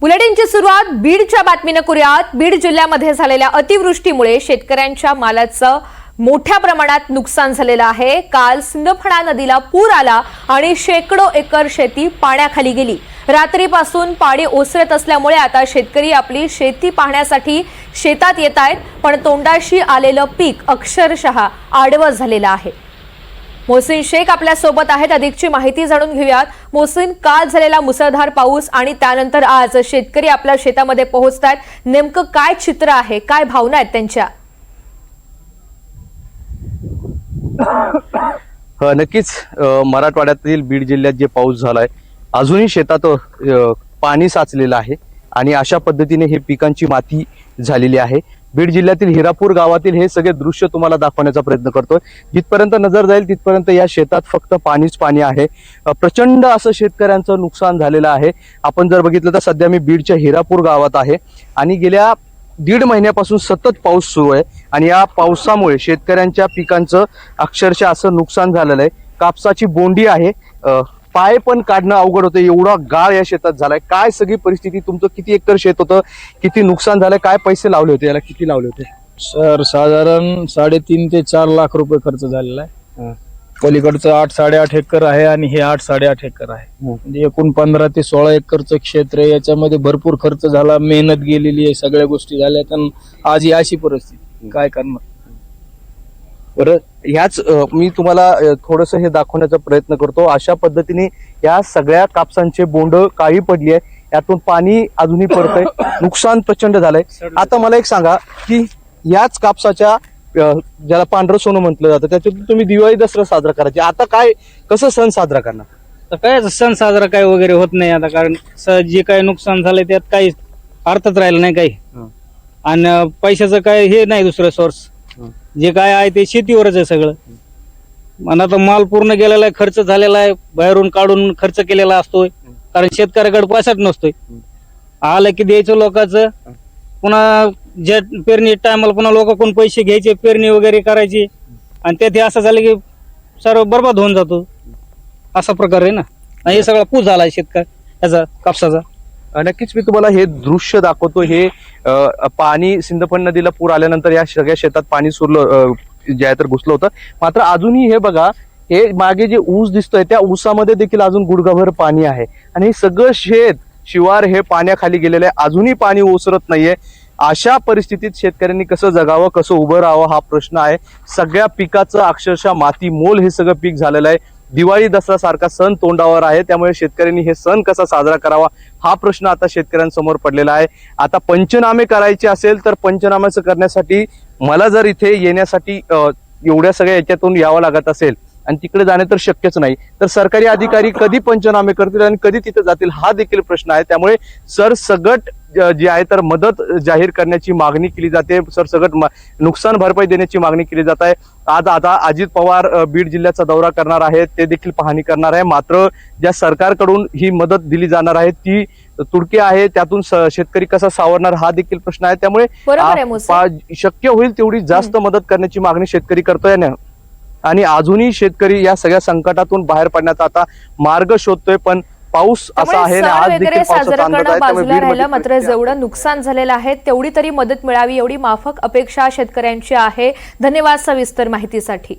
बुलेटिनची सुरुवात बीडच्या बातमीनं करूयात. बीड जिल्ह्यामध्ये झालेल्या अतिवृष्टीमुळे शेतकऱ्यांच्या मालाचं मोठ्या प्रमाणात नुकसान झालेलं आहे. काल सिंदफणा नदीला पूर आला आणि शेकडो एकर शेती पाण्याखाली गेली. रात्रीपासून पाणी ओसरत असल्यामुळे आता शेतकरी आपली शेती पाहण्यासाठी शेतात येत आहेत पण तोंडाशी आलेलं पीक अक्षरशः आडवं झालेलं आहे. मोहसिन शेख आपल्यासोबत आहेत. अधिकची माहिती जाणून घेऊयात. मोहसिन काल झालेला मुसळधार पाऊस आणि त्यानंतर आज शेतकरी आपल्या शेतामध्ये पोहोचतायत. नेमकं काय चित्र आहे? काय भावना आहेत त्यांच्या? नक्कीच मराठवाड्यातील बीड जिल्ह्यात जे पाऊस झालाय अजूनही शेतात पाणी साचलेलं आहे आणि अशा पद्धतीने हे पिकांची माती झालेली आहे. बीड जिल्ह्यातील हिरापूर गावातील हे सगळे दृश्य तुम्हाला दाखवण्याचा प्रयत्न करतोय. जिथपर्यंत नजर जाईल तिथपर्यंत या शेतात फक्त पाणीच पाणी आहे. प्रचंड असं शेतकऱ्यांचं नुकसान झालेलं आहे. आपण जर बघितलं तर सध्या मी बीडच्या हिरापूर गावात आहे आणि गेल्या दीड महिन्यापासून सतत पाऊस सुरू आहे आणि या पावसामुळे शेतकऱ्यांच्या पिकांचं अक्षरशः असं नुकसान झालेलं आहे. कापसाची बोंडी आहे. पाय पण काढणं अवघड होतं. एवढा गाळ या शेतात झालाय. काय सगळी परिस्थिती? तुमचं किती एकर शेत होतं? किती नुकसान झालंय? काय पैसे लावले होते? याला किती लावले होते? सर साधारण साडेतीन ते चार लाख रुपये खर्च झालेला आहे. पलीकडचं आठ साडेआठ एकर आहे आणि हे आठ साडेआठ एकर आहे. म्हणजे एकूण पंधरा ते सोळा एकरचं क्षेत्र आहे. याच्यामध्ये भरपूर खर्च झाला. मेहनत गेलेली आहे. सगळ्या गोष्टी झाल्या. आणि आज ही अशी परिस्थिती. काय करणार? बरं ह्याच मी तुम्हाला थोडस हे दाखवण्याचा प्रयत्न करतो. अशा पद्धतीने या सगळ्या कापसांचे बोंड काळी पडली आहे यातून पाणी अजूनही पडतंय. नुकसान प्रचंड झालंय. आता मला एक सांगा की याच कापसाच्या ज्याला पांढरं सोनं म्हटलं जातं त्याच्यातून तुम्ही दिवाळी दसरा साजरा करायचे. आता काय कसं सण साजरा करणार? तर काय सण साजरा काय वगैरे होत नाही आता कारण स- जे काय नुकसान झालंय त्यात काही अर्थच राहिलं नाही काही. आणि पैशाचं काय हे नाही दुसरं सोर्स. जे काय आहे ते शेतीवरच आहे सगळं. आणि आता माल पूर्ण गेलेला आहे खर्च झालेला आहे बाहेरून काढून खर्च केलेला असतोय. कारण शेतकऱ्याकडे पैसाच नसतोय. आलं की द्यायचं लोकांचं. पुन्हा जे पेरणी टायमाला पुन्हा लोकांकडून पैसे घ्यायचे पेरणी वगैरे करायची. आणि त्यात असं झालं की सर्व बरबाद होऊन जातो. असा प्रकार आहे ना. हे सगळा पूस झाला आहे शेतकरी याचा कापसाचा. नक्कीच मी तुम्हाला हे दृश्य दाखवतो. हे पाणी सिंदफण नदीला पूर आल्यानंतर या सगळ्या शेतात पाणी सुरलं अ, जे तर घुसलं होतं. मात्र अजूनही हे बघा हे मागे जे ऊस दिसतोय त्या ऊसामध्ये देखील अजून गुडघाभर पाणी आहे. आणि हे सगळं शेत शिवार हे पाण्याखाली गेलेलं आहे. अजूनही पाणी ओसरत नाहीये. अशा परिस्थितीत शेतकऱ्यांनी कसं जगावं कसं उभं राहावं हा प्रश्न आहे. सगळ्या पिकाचं अक्षरशः माती मोल हे सगळं पीक झालेलं आहे. दिवाळी दसरा सारखा सण तोंडावर आहे. त्यामुळे शेतकऱ्यांनी हे सण कसा साजरा करावा हा प्रश्न आता शेतकऱ्यांसमोर पडलेला आहे. आता पंचनामे करायचे असेल तर पंचनाम्याचं करण्यासाठी मला जर इथे येण्यासाठी एवढ्या सगळ्या याच्यातून यावं लागत असेल आणि तिकडे जाणे तर शक्यच नाही तर सरकारी अधिकारी कधी पंचनामे करतील आणि कधी तिथे जातील हा देखील प्रश्न आहे. त्यामुळे सरसगट जी आहे तर मदत जाहीर करण्याची मागणी केली जाते. सरसगट नुकसान भरपाई देण्याची मागणी केली जात आहे. आज आता अजित पवार बीड जिल्ह्याचा दौरा करणार आहेत ते देखील पाहणी करणार आहे. मात्र ज्या सरकारकडून ही मदत दिली जाणार आहे ती तुडकी आहे. त्यातून शेतकरी कसा सावरणार हा देखील प्रश्न आहे. त्यामुळे शक्य होईल तेवढी जास्त मदत करण्याची मागणी शेतकरी करतोय ना आणि अजूनही शेतकरी या सगळ्या संकटातून बाहेर पडण्याचा आता मार्ग शोधतोय. पण पाऊस असा आहे आज वगैरे साजरं करणं बाजूला राहिलं मात्र. जेवढं नुकसान झालेलं आहे तेवढी तरी मदत मिळावी एवढी माफक अपेक्षा शेतकऱ्यांची आहे. धन्यवाद सविस्तर माहितीसाठी.